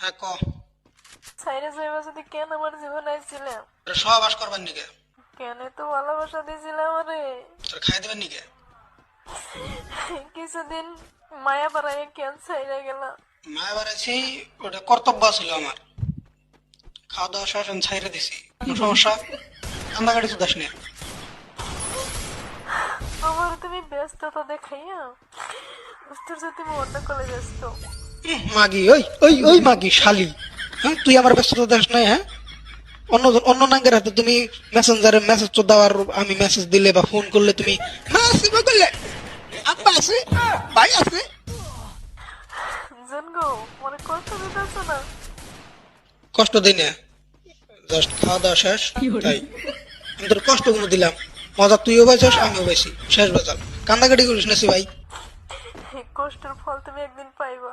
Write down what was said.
হ্যাঁ ক সাইরে সাইবা যদি কেন আমার জীবন আইছিলাম তোর সহবাস করবার নিকে কেন তো ভালোবাসা দিয়েছিলাম আরে তোর খাই দেবার নিকে কিছুদিন মায়া পাড়ায় কেন সাইরা গেলাম মায় বাড়াইছি ওটা কর্তব্য ছিল আমার। খাওয়া দাওয়া আমি ছাইরে দিছি। কোনো সমস্যা? কান্দাকাটি তো দাস না আমার তুমি ব্যস্ততা দেখাইয়া সাথে তুমি অন্য কলে ব্যস্ত। উম, মাগি ওই ওই ওই মাগি শালি। হ্যাঁ তুই আমার ব্যস্ততা দাস নাই হ্যাঁ? অন্য অন্য নাঙ্গের হাতে তুমি মেসেঞ্জারে মেসেজ তো দেওয়ার আমি মেসেজ দিলে বা ফোন করলে তুমি আসিব করলে। আব্বা আছে ভাই আছে কষ্ট দিতেছ কষ্ট দিই না। জাস্ট খাওয়া দাওয়া শেষ তাই। আমি তোর কষ্ট কোনো দিলাম। মজা তুইও পাইছিস আমিও পাইছি। শেষ বাজার কান্দাকাটি করিস না সি ভাই। কষ্টের ফল তুমি একদিন পাইবা।